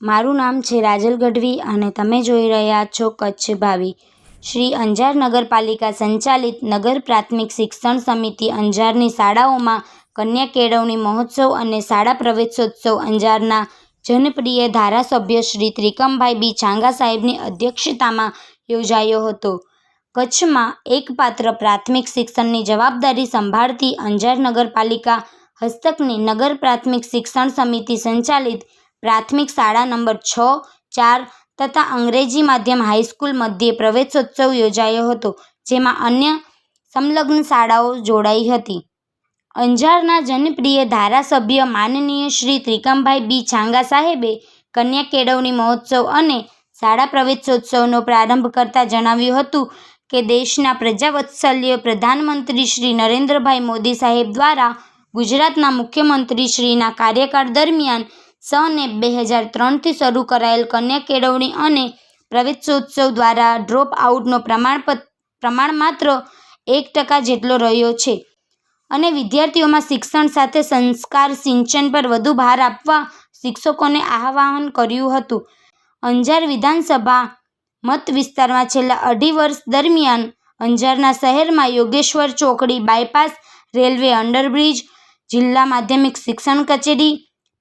મારું નામ છે રાજલ ગઢવી અને તમે જોઈ રહ્યા છો કચ્છ ભાવી. શ્રી અંજાર નગરપાલિકા સંચાલિત નગર પ્રાથમિક શિક્ષણ સમિતિ અંજારની શાળાઓમાં કન્યા કેળવણી મહોત્સવ અને શાળા પ્રવેશોત્સવ અંજારના જનપ્રિય ધારાસભ્ય શ્રી ત્રિકમભાઈ બી છાંગા સાહેબની અધ્યક્ષતામાં યોજાયો હતો. કચ્છમાં એકપાત્ર પ્રાથમિક શિક્ષણની જવાબદારી સંભાળતી અંજાર નગરપાલિકા હસ્તકની નગર પ્રાથમિક શિક્ષણ સમિતિ સંચાલિત પ્રાથમિક શાળા નંબર છ, ચાર તથા અંગ્રેજી માધ્યમ હાઈસ્કૂલ મધ્યે પ્રવેશોત્સવ યોજાયો હતો, જેમાં અન્ય સંલગ્ન શાળાઓ જોડાઈ હતી. અંજારના જનપ્રિય ધારાસભ્ય માનનીય શ્રી ત્રિકમભાઈ બી છાંગા સાહેબે કન્યા કેળવણી મહોત્સવ અને શાળા પ્રવેશોત્સવનો પ્રારંભ કરતા જણાવ્યું હતું કે દેશના પ્રજાવત્સલ્ય પ્રધાનમંત્રી શ્રી નરેન્દ્રભાઈ મોદી સાહેબ દ્વારા ગુજરાતના મુખ્યમંત્રી શ્રીના કાર્યકાળ દરમિયાન સને બે હજાર ત્રણથી શરૂ કરાયેલ કન્યા કેળવણી અને પ્રવેશોત્સવ દ્વારા ડ્રોપ આઉટનો પ્રમાણપત્ર પ્રમાણ માત્ર એક ટકા જેટલો રહ્યો છે. અને વિદ્યાર્થીઓમાં શિક્ષણ સાથે સંસ્કાર સિંચન પર વધુ ભાર આપવા શિક્ષકોને આહ્વાન કર્યું હતું. અંજાર વિધાનસભા મત વિસ્તારમાં છેલ્લા અઢી વર્ષ દરમિયાન અંજારના શહેરમાં યોગેશ્વર ચોકડી બાયપાસ રેલવે અંડરબ્રિજ, જિલ્લા માધ્યમિક શિક્ષણ કચેરી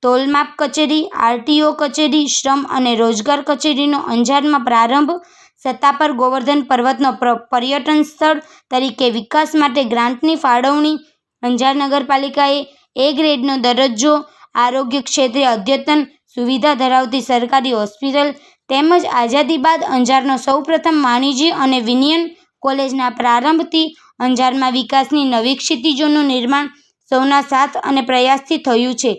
તોલમાપ કચેરી, આરટીઓ કચેરી, શ્રમ અને રોજગાર કચેરીનો અંજારમાં પ્રારંભ સત્તાપર ગોવર્ધન પર્વતનો પર્યટન સ્થળ તરીકે વિકાસ માટે ગ્રાન્ટની ફાળવણી, અંજાર નગરપાલિકાએ એ ગ્રેડનો દરજ્જો, આરોગ્ય ક્ષેત્રે અદ્યતન સુવિધા ધરાવતી સરકારી હોસ્પિટલ તેમજ આઝાદી બાદ અંજારનો સૌપ્રથમ વાણિજ્ય અને વિનયન કોલેજના પ્રારંભથી અંજારમાં વિકાસની નવી ક્ષિતિજોનું નિર્માણ સૌના સાથ અને પ્રયાસથી થયું છે.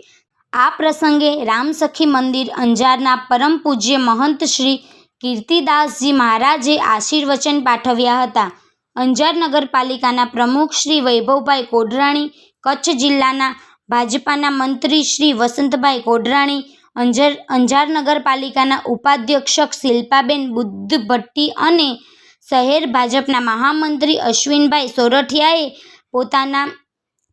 આ પ્રસંગે રામસખી મંદિર અંજારના પરમ પૂજ્ય મહંત શ્રી કીર્તિદાસજી મહારાજે આશીર્વચન પાઠવ્યા હતા. અંજાર નગરપાલિકાના પ્રમુખ શ્રી વૈભવભાઈ કોડરાણી, કચ્છ જિલ્લાના ભાજપાના મંત્રી શ્રી વસંતભાઈ કોડરાણી, અંજાર અંજાર નગરપાલિકાના ઉપાધ્યક્ષક શિલ્પાબેન બુદ્ધ ભટ્ટી અને શહેર ભાજપના મહામંત્રી અશ્વિનભાઈ સોરઠિયાએ પોતાના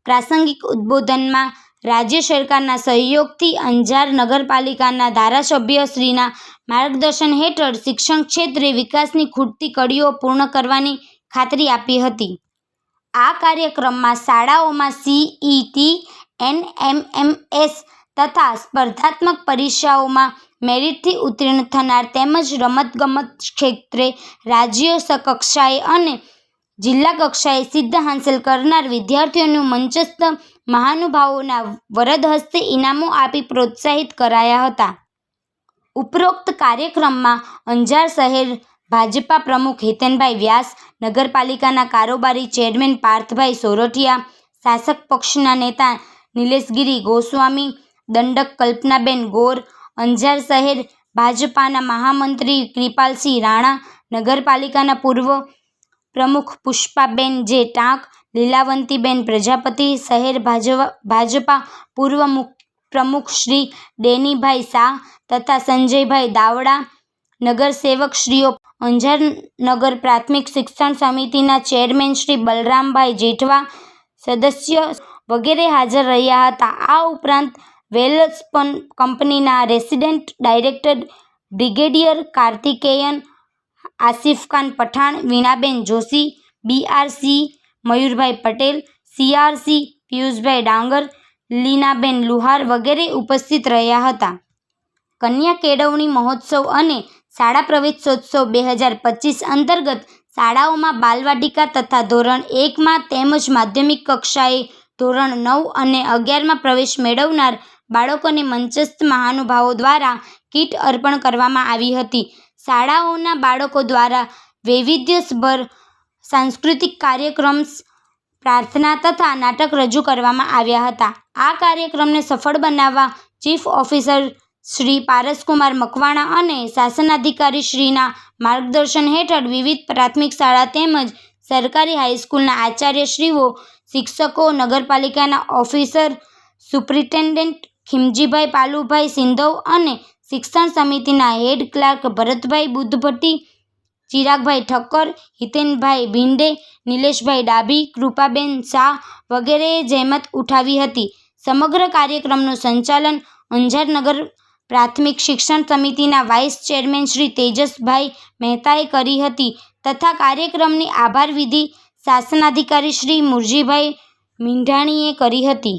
પ્રાસંગિક ઉદ્બોધનમાં રાજ્ય સરકારના સહયોગથી અંજાર નગરપાલિકાના ધારાસભ્યશ્રીના માર્ગદર્શન હેઠળ શિક્ષણ ક્ષેત્રે વિકાસની ખૂટતી કડીઓ પૂર્ણ કરવાની ખાતરી આપી હતી. આ કાર્યક્રમમાં શાળાઓમાં સીઈટી એનએમએમએસ તથા સ્પર્ધાત્મક પરીક્ષાઓમાં મેરિટથી ઉત્તીર્ણ થનાર તેમજ રમતગમત ક્ષેત્રે રાજ્ય કક્ષાએ અને જિલ્લા કક્ષાએ સિદ્ધ હાંસલ કરનાર વિદ્યાર્થીઓનું મંચસ્થ મહાનુભાવોના વરદ હસ્તે ઇનામો આપી પ્રોત્સાહિત કરાયા હતા. ઉપરોક્ત કાર્યક્રમમાં અંજાર શહેર ભાજપા પ્રમુખ હેતનભાઈ વ્યાસ, નગરપાલિકાના કારોબારી ચેરમેન પાર્થભાઈ સોરઠિયા, શાસક પક્ષના નેતા નિલેશગીરી ગોસ્વામી, દંડક કલ્પનાબેન ગોર, અંજાર શહેર ભાજપાના મહામંત્રી કૃપાલસિંહ રાણા, નગરપાલિકાના પૂર્વ પ્રમુખ પુષ્પાબેન જે ટાંક લીલાવંતીબેન પ્રજાપતિ, શહેર ભાજપા પૂર્વ પ્રમુખ શ્રી ડેનીભાઈ શાહ તથા સંજયભાઈ દાવડા નગરસેવકશ્રીઓ અંજાર નગર પ્રાથમિક શિક્ષણ સમિતિના ચેરમેન શ્રી બલરામભાઈ જેઠવા, સદસ્ય વગેરે હાજર રહ્યા હતા. આ ઉપરાંત વેલસ્પન કંપનીના resident director brigadier Karthikeyan Asif Khan Pathan, Veenaben Joshi BRC Mayurbhai Patel, CRC, Piyushbhai Dangar, Leenaben Luhar વગેરે ઉપસ્થિત રહ્યા હતા. કન્યા કેળવણી મહોત્સવ અને શાળા પ્રવેશોત્સવ બે હજાર પચીસ અંતર્ગત શાળાઓમાં બાલવાટિકા તથા ધોરણ એકમાં તેમજ માધ્યમિક કક્ષાએ ધોરણ નવ અને અગિયારમાં પ્રવેશ મેળવનાર બાળકોને મંચસ્થ મહાનુભાવો દ્વારા કીટ અર્પણ કરવામાં આવી હતી. શાળાઓના બાળકો દ્વારા વૈવિધ્યસભર સાંસ્કૃતિક કાર્યક્રમ્સ પ્રાર્થના તથા નાટક રજૂ કરવામાં આવ્યા હતા. આ કાર્યક્રમને સફળ બનાવવા ચીફ ઓફિસર શ્રી પારસકુમાર મકવાણા અને શાસનાધિકારી શ્રીના માર્ગદર્શન હેઠળ વિવિધ પ્રાથમિક શાળા તેમજ સરકારી હાઈસ્કૂલના આચાર્યશ્રીઓ, શિક્ષકો, નગરપાલિકાના ઓફિસર સુપ્રિન્ટેન્ડન્ટ ખીમજીભાઈ પાલુભાઈ સિંધવ અને શિક્ષણ સમિતિના હેડ ક્લાર્ક ભરતભાઈ બુદ્ધભટ્ટી ચિરાગભાઈ ઠક્કર, હિતેનભાઈ ભીંડે, નિલેશભાઈ ડાભી, કૃપાબેન શાહ વગેરેએ જહેમત ઉઠાવી હતી. સમગ્ર કાર્યક્રમનું સંચાલન અંજારનગર પ્રાથમિક શિક્ષણ સમિતિના વાઇસ ચેરમેન શ્રી તેજસભાઈ મહેતાએ કરી હતી તથા કાર્યક્રમની આભાર વિધિ શાસનાધિકારી શ્રી મુરજીભાઈ મીંઢાણીએ કરી હતી.